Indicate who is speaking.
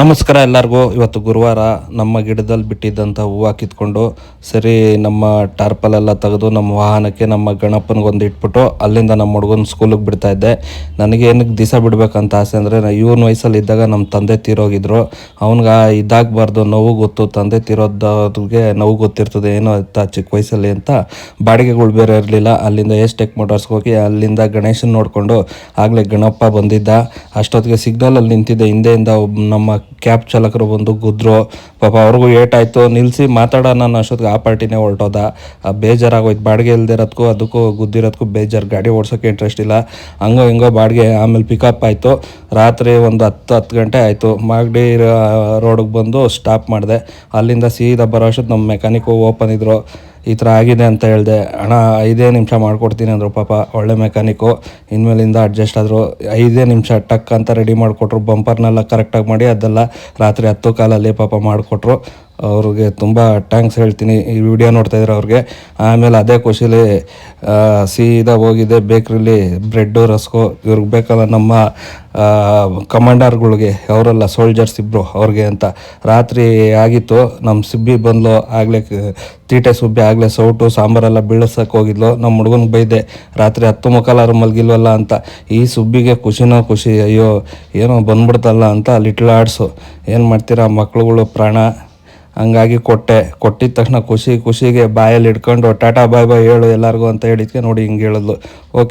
Speaker 1: ನಮಸ್ಕಾರ ಎಲ್ಲರಿಗೂ. ಇವತ್ತು ಗುರುವಾರ ನಮ್ಮ ಗಿಡದಲ್ಲಿ ಬಿಟ್ಟಿದ್ದಂಥ ಹೂವು ಕಿತ್ಕೊಂಡು ಸರಿ ನಮ್ಮ ಟಾರ್ಪಲೆಲ್ಲ ತೆಗೆದು ನಮ್ಮ ವಾಹನಕ್ಕೆ ನಮ್ಮ ಗಣಪನಿಗೊಂದು ಇಟ್ಬಿಟ್ಟು ಅಲ್ಲಿಂದ ನಮ್ಮ ಹುಡುಗನ ಸ್ಕೂಲಿಗೆ ಬಿಡ್ತಾ ಇದ್ದೆ. ನನಗೆ ಏನಕ್ಕೆ ದಿವಸ ಬಿಡ್ಬೇಕಂತ ಆಸೆ ಅಂದರೆ ಇವನ ವಯಸ್ಸಲ್ಲಿ ಇದ್ದಾಗ ನಮ್ಮ ತಂದೆ ತೀರೋಗಿದ್ರು. ಅವ್ನಿಗೆ ಇದಾಗಬಾರ್ದು ನೋವು ಗೊತ್ತು, ತಂದೆ ತೀರೋದವ್ರಿಗೆ ನೋವು ಗೊತ್ತಿರ್ತದೆ, ಏನೋ ಅಂತ ಚಿಕ್ಕ ವಯಸ್ಸಲ್ಲಿ ಅಂತ. ಬಾಡಿಗೆಗಳು ಬೇರೆ ಇರಲಿಲ್ಲ, ಅಲ್ಲಿಂದ ಎಸ್ ಟೆಕ್ ಮೋಟಾರ್ಸ್ಗೆ ಹೋಗಿ ಅಲ್ಲಿಂದ ಗಣೇಶನ್ ನೋಡಿಕೊಂಡು ಆಗಲೇ ಗಣಪ ಬಂದಿದ್ದ. ಅಷ್ಟೊತ್ತಿಗೆ ಸಿಗ್ನಲಲ್ಲಿ ನಿಂತಿದ್ದೆ, ಹಿಂದೆಯಿಂದ ನಮ್ಮ ಕ್ಯಾಬ್ ಚಾಲಕರು ಬಂದು ಗುದ್ರು, ಪಾಪ ಅವ್ರಿಗೂ ಏಟಾಯಿತು. ನಿಲ್ಲಿಸಿ ಮಾತಾಡೋಣ ಅಷ್ಟೊತ್ತಿಗೆ ಆ ಪಾರ್ಟಿನೇ ಹೊರಟೋದ. ಬೇಜಾರಾಗೋಯ್ತು. ಬಾಡಿಗೆ ಇಲ್ದಿರೋದಕ್ಕೂ ಅದಕ್ಕೂ ಗುದ್ದಿರೋದಕ್ಕೂ ಬೇಜಾರು. ಗಾಡಿ ಓಡ್ಸೋಕ್ಕೆ ಇಂಟ್ರೆಸ್ಟ್ ಇಲ್ಲ. ಹಂಗೋ ಹಿಂಗೋ ಬಾಡಿಗೆ ಆಮೇಲೆ ಪಿಕಪ್ ಆಯಿತು. ರಾತ್ರಿ ಒಂದು ಹತ್ತು ಹತ್ತು ಗಂಟೆ ಆಯಿತು. ಮಾಗಡಿ ರೋಡಿಗೆ ಬಂದು ಸ್ಟಾಪ್ ಮಾಡಿದೆ. ಅಲ್ಲಿಂದ ಸೀದಾ ಬರೋ ಅಷ್ಟೊತ್ತು ನಮ್ಮ ಮೆಕ್ಯಾನಿಕ್ಕು ಓಪನ್ ಇದ್ರು. ಈ ಥರ ಆಗಿದೆ ಅಂತ ಹೇಳಿದೆ, ಅಣ್ಣ, ಐದೇ ನಿಮಿಷ ಮಾಡಿಕೊಡ್ತೀನಿ ಅಂದರು ಪಾಪ, ಒಳ್ಳೆ ಮೆಕ್ಯಾನಿಕ್ಕು ಇನ್ಮೇಲಿಂದ ಅಡ್ಜಸ್ಟ್ ಆದರು ಐದೇ ನಿಮಿಷ ಟಕ್ ಅಂತ ರೆಡಿ ಮಾಡಿಕೊಟ್ರು ಬಂಪರ್ನೆಲ್ಲ ಕರೆಕ್ಟಾಗಿ ಮಾಡಿ, ಅದೆಲ್ಲ ರಾತ್ರಿ ಹತ್ತು ಕಾಲಲ್ಲಿ ಪಾಪ ಮಾಡಿಕೊಟ್ರು. ಅವ್ರಿಗೆ ತುಂಬ ಟ್ಯಾಂಕ್ಸ್ ಹೇಳ್ತೀನಿ. ಈ ವಿಡಿಯೋ ನೋಡ್ತಾ ಇದ್ರೆ ಅವ್ರಿಗೆ. ಆಮೇಲೆ ಅದೇ ಖುಷಿಲಿ ಸೀದಾ ಹೋಗಿದೆ ಬೇಕ್ರಿಲಿ ಬ್ರೆಡ್ಡು ರಸ್ಕು, ಇವ್ರಿಗೆ ಬೇಕಲ್ಲ ನಮ್ಮ ಕಮಾಂಡರ್ಗಳಿಗೆ ಅವರೆಲ್ಲ ಸೋಲ್ಜರ್ಸ್ ಇಬ್ಬರು ಅವ್ರಿಗೆ ಅಂತ. ರಾತ್ರಿ ಆಗಿತ್ತು ನಮ್ಮ ಸಿಬ್ಬಿ ಬಂದ್ಲು, ಆಗಲೇ ತೀಟೆ ಸುಬ್ಬಿ ಆಗಲೇ ಸೌಟು, ಸಾಂಬಾರೆಲ್ಲ ಬೀಳಿಸೋಕೆ ಹೋಗಿದ್ಲು. ನಮ್ಮ ಹುಡುಗನಿಗೆ ಬೈದೆ, ರಾತ್ರಿ ಹತ್ತು ಮುಖಾಲಾರು ಮಲಗಿಲ್ವಲ್ಲ ಅಂತ. ಈ ಸುಬ್ಬಿಗೆ ಖುಷಿನೋ ಖುಷಿ, ಅಯ್ಯೋ, ಏನೋ ಬಂದ್ಬಿಡ್ತಲ್ಲ ಅಂತ ಲಿಟ್ಲ್ ಆಡ್ಸು. ಏನು ಮಾಡ್ತೀರಾ ಮಕ್ಳುಗಳು ಪ್ರಾಣ. ಹಂಗಾಗಿ ಕೊಟ್ಟೆ. ಕೊಟ್ಟಿದ ತಕ್ಷಣ ಖುಷಿ, ಖುಷಿಗೆ ಬಾಯಲ್ಲಿ ಇಟ್ಕೊಂಡು ಟಾಟಾ, ಬಾಯ್ ಬಾಯ್, ಹೇಳು ಎಲ್ಲರಿಗೂ ಅಂತ ಹೇಳಿದ್ಕೆ ನೋಡಿ ಹಿಂಗೆ ಹೇಳಿದ್ಲು. ಓಕೆ